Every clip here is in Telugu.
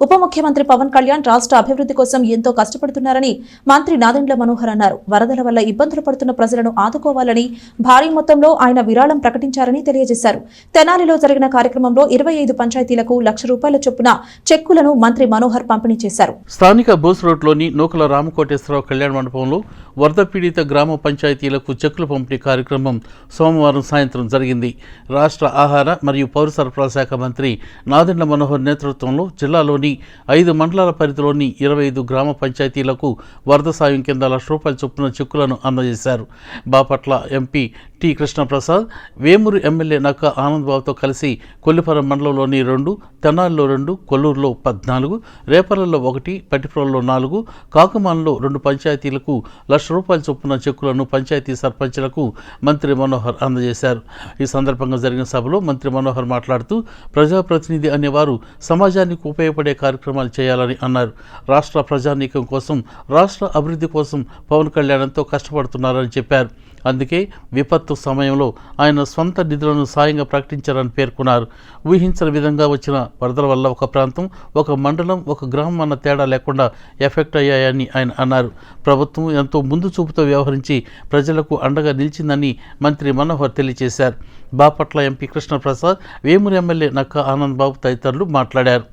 ఉప ముఖ్యమంత్రి పవన్ కళ్యాణ్ రాష్ట్ర అభివృద్ధి కోసం ఎంతో కష్టపడుతున్నారని మంత్రి నాదెండ్ల మనోహర్ అన్నారు. వరదల వల్ల ఇబ్బందులు పడుతున్న ప్రజలను ఆదుకోవాలని భారీ మొత్తంలో ఆయన విరాళం ప్రకటించారని తెలియజేశారు. తెనాలిలో జరిగిన కార్యక్రమంలో ఇరవై ఐదు పంచాయతీలకు లక్ష రూపాయల చొప్పున చెక్కులను మంత్రి మనోహర్ పంపిణీ చేశారు. స్థానిక బోస్ రోడ్లోని నూకల రామకోటేశ్వరరావు కళ్యాణ మండపంలో వరద పీడిత గ్రామ పంచాయతీలకు చెక్కులు పంపిణీ కార్యక్రమం సోమవారం సాయంత్రం జరిగింది. రాష్ట్ర ఆహార మరియు పౌర సరఫరా శాఖ మంత్రి నాదెండ్ల మనోహర్ నేతృత్వంలో జిల్లాలోని ఐదు మండలాల పరిధిలోని ఇరవై ఐదు గ్రామ పంచాయతీలకు వరద సాయం కింద లక్ష రూపాయల చొప్పున చెక్కులను అందజేశారు. Bapatla MP T Krishnaprasad Vemuru MLA Nakka ఆనందబాబుతో కలిసి కొల్లిపురం మండలంలోని రెండు తెనాలిలో రెండు కొల్లూరులో పద్నాలుగు రేపలలో ఒకటి పట్టిపురంలో నాలుగు కాకుమాన్లో రెండు పంచాయతీలకు లక్ష రూపాయల చొప్పున చెక్కులను పంచాయతీ సర్పంచ్లకు మంత్రి మనోహర్ అందజేశారు. ఈ సందర్భంగా జరిగిన సభలో మంత్రి మనోహర్ మాట్లాడుతూ ప్రజాప్రతినిధి అనేవారు సమాజానికి ఉపయోగపడే కార్యక్రమాలు చేయాలని అన్నారు. రాష్ట్ర ప్రజానీకం కోసం రాష్ట్ర అభివృద్ధి కోసం పవన్ కళ్యాణ్ ఎంతో కష్టపడుతున్నారని చెప్పారు. అందుకే విపత్తు సమయంలో ఆయన స్వంత నిధులను సాయంగా ప్రకటించారని పేర్కొన్నారు. ఊహించని విధంగా వచ్చిన వరదల వల్ల ఒక ప్రాంతం ఒక మండలం ఒక గ్రామం అన్న తేడా లేకుండా ఎఫెక్ట్ అయ్యాయని ఆయన అన్నారు. ప్రభుత్వం ఎంతో ముందు చూపుతో వ్యవహరించి ప్రజలకు అండగా నిలిచిందని మంత్రి మనోహర్ తెలియజేశారు. బాపట్ల ఎంపీ కృష్ణప్రసాద్ వేమూరు ఎమ్మెల్యే నక్క ఆనంద్ బాబు తదితరులు మాట్లాడారు.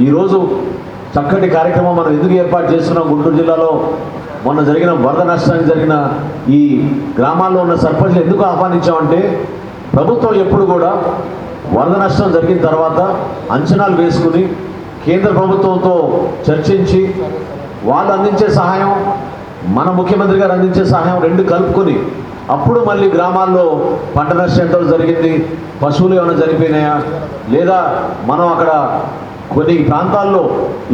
ఈరోజు చక్కటి కార్యక్రమం మనం ఎందుకు ఏర్పాటు చేస్తున్నాం గుంటూరు జిల్లాలో? మొన్న జరిగిన వరద నష్టానికి జరిగిన ఈ గ్రామాల్లో ఉన్న సర్పంచ్లు ఎందుకు ఆహ్వానించామంటే ప్రభుత్వం ఎప్పుడు కూడా వరద నష్టం జరిగిన తర్వాత అంచనాలు వేసుకుని కేంద్ర ప్రభుత్వంతో చర్చించి వాళ్ళు అందించే సహాయం మన ముఖ్యమంత్రి గారు అందించే సహాయం రెండు కలుపుకొని అప్పుడు మళ్ళీ గ్రామాల్లో పంట నష్టం ఎంత జరిగింది పశువులు ఏమైనా చనిపోయినాయా లేదా మనం అక్కడ కొన్ని ప్రాంతాల్లో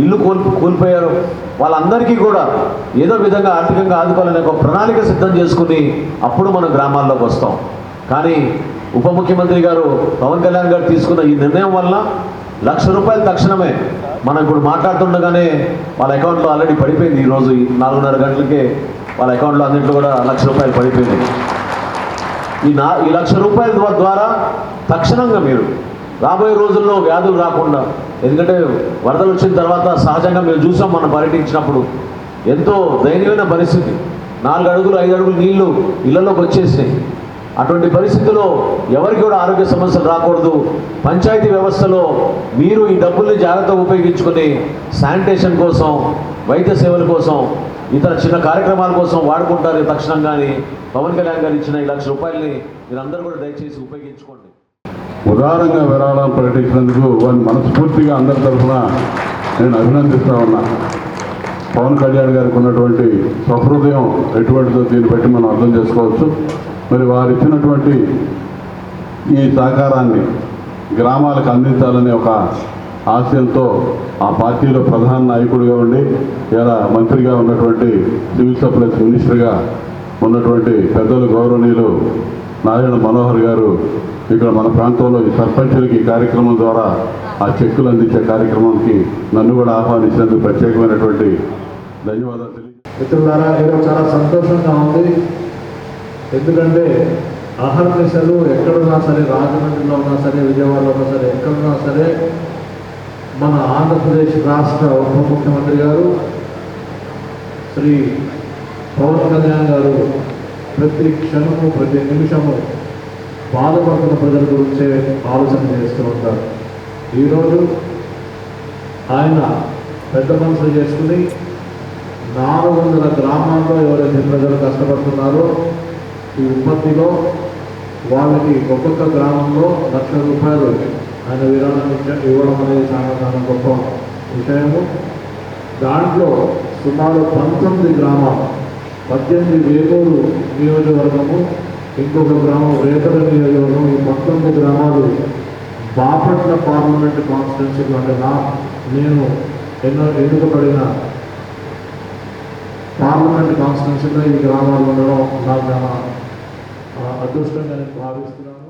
ఇల్లు కోల్పో కోల్పోయారు. వాళ్ళందరికీ కూడా ఏదో విధంగా ఆర్థికంగా ఆదుకోవాలనే ఒక ప్రణాళిక సిద్ధం చేసుకుని అప్పుడు మనం గ్రామాల్లోకి వస్తాం. కానీ ఉప ముఖ్యమంత్రి గారు పవన్ కళ్యాణ్ గారు తీసుకున్న ఈ నిర్ణయం వల్ల లక్ష రూపాయలు తక్షణమే మనం ఇప్పుడు మాట్లాడుతుండగానే వాళ్ళ అకౌంట్లో ఆల్రెడీ పడిపోయింది. ఈరోజు ఈ నాలుగున్నర గంటలకే వాళ్ళ అకౌంట్లో అన్నింటిలో కూడా లక్ష రూపాయలు పడిపోయింది. ఈ నా ఈ లక్ష రూపాయల ద్వారా తక్షణంగా మీరు రాబోయే రోజుల్లో వ్యాధులు రాకుండా ఎందుకంటే వరదలు వచ్చిన తర్వాత సహజంగా మేము చూసాం మనం పర్యటించినప్పుడు. ఎంతో దయనీయమైన పరిస్థితి. నాలుగు అడుగులు ఐదు అడుగులు నీళ్ళు ఇళ్ళలోకి వచ్చేసినాయి. అటువంటి పరిస్థితుల్లో ఎవరికి కూడా ఆరోగ్య సమస్యలు రాకూడదు. పంచాయతీ వ్యవస్థలో మీరు ఈ డబ్బుల్ని జాగ్రత్తగా ఉపయోగించుకొని శానిటేషన్ కోసం వైద్య సేవల కోసం ఇతర చిన్న కార్యక్రమాల కోసం వాడుకుంటారు. తక్షణంగాని పవన్ కళ్యాణ్ గారు ఇచ్చిన ఈ లక్ష రూపాయలని మీరందరూ కూడా దయచేసి ఉపయోగించుకోండి. ఉదారంగా విరాళం ప్రకటించినందుకు వారిని మనస్ఫూర్తిగా అందరి తరఫున నేను అభినందిస్తా ఉన్నా. పవన్ కళ్యాణ్ గారికి ఉన్నటువంటి సహృదయం ఎటువంటిదో దీన్ని బట్టి మనం అర్థం చేసుకోవచ్చు. మరి వారు ఇచ్చినటువంటి ఈ సహకారాన్ని గ్రామాలకు అందించాలనే ఒక ఆశయంతో ఆ పార్టీలో ప్రధాన నాయకుడిగా ఉండి ఇలా మంత్రిగా ఉన్నటువంటి సివిల్ సప్లైస్ మినిస్టర్గా ఉన్నటువంటి పెద్దలు గౌరవనీయులు నారాయణ మనోహర్ గారు ఇక్కడ మన ప్రాంతంలో సర్పంచులకి కార్యక్రమం ద్వారా ఆ చెక్కులు అందించే కార్యక్రమానికి నన్ను కూడా ఆహ్వానించినందుకు ప్రత్యేకమైనటువంటి ధన్యవాదాలు మిత్రులారా ఈరోజు చాలా సంతోషంగా ఉంది. ఎందుకంటే అహర్నిశలు ఎక్కడున్నా సరే రాజమండ్రిలో ఉన్నా సరే విజయవాడలో ఉన్నా సరే ఎక్కడున్నా సరే మన ఆంధ్రప్రదేశ్ రాష్ట్ర ఉప ముఖ్యమంత్రి గారు శ్రీ పవన్ కళ్యాణ్ గారు ప్రతి క్షణము ప్రతి నిమిషము బాధపడుతున్న ప్రజల గురించే ఆలోచన చేస్తూ ఉంటారు. ఈరోజు ఆయన పెద్ద మనసులు చేసుకుని నాలుగు వందల గ్రామాల్లో ఎవరైతే ప్రజలు కష్టపడుతున్నారో ఈ ఉత్పత్తిలో వాళ్ళకి ఒక్కొక్క గ్రామంలో లక్ష రూపాయలు ఆయన విరాళం ఇవ్వడం అనేది చాలా చాలా గొప్ప విషయము. దాంట్లో సుమారు పంతొమ్మిది గ్రామాలు పద్దెనిమిది వేగూరు నియోజకవర్గము ఇంకొక గ్రామం రేపల నియోజకవర్గం. ఈ పంతొమ్మిది గ్రామాలు బాపట్ల పార్లమెంట్ కాన్స్టిట్యున్సీలో అంటే నా నేను ఎన్నో ఎన్నుకబడిన పార్లమెంట్ కాన్స్టిట్యున్సీలో ఈ గ్రామాలు ఉండడం నాకు చాలా అదృష్టంగా నేను భావిస్తున్నాను.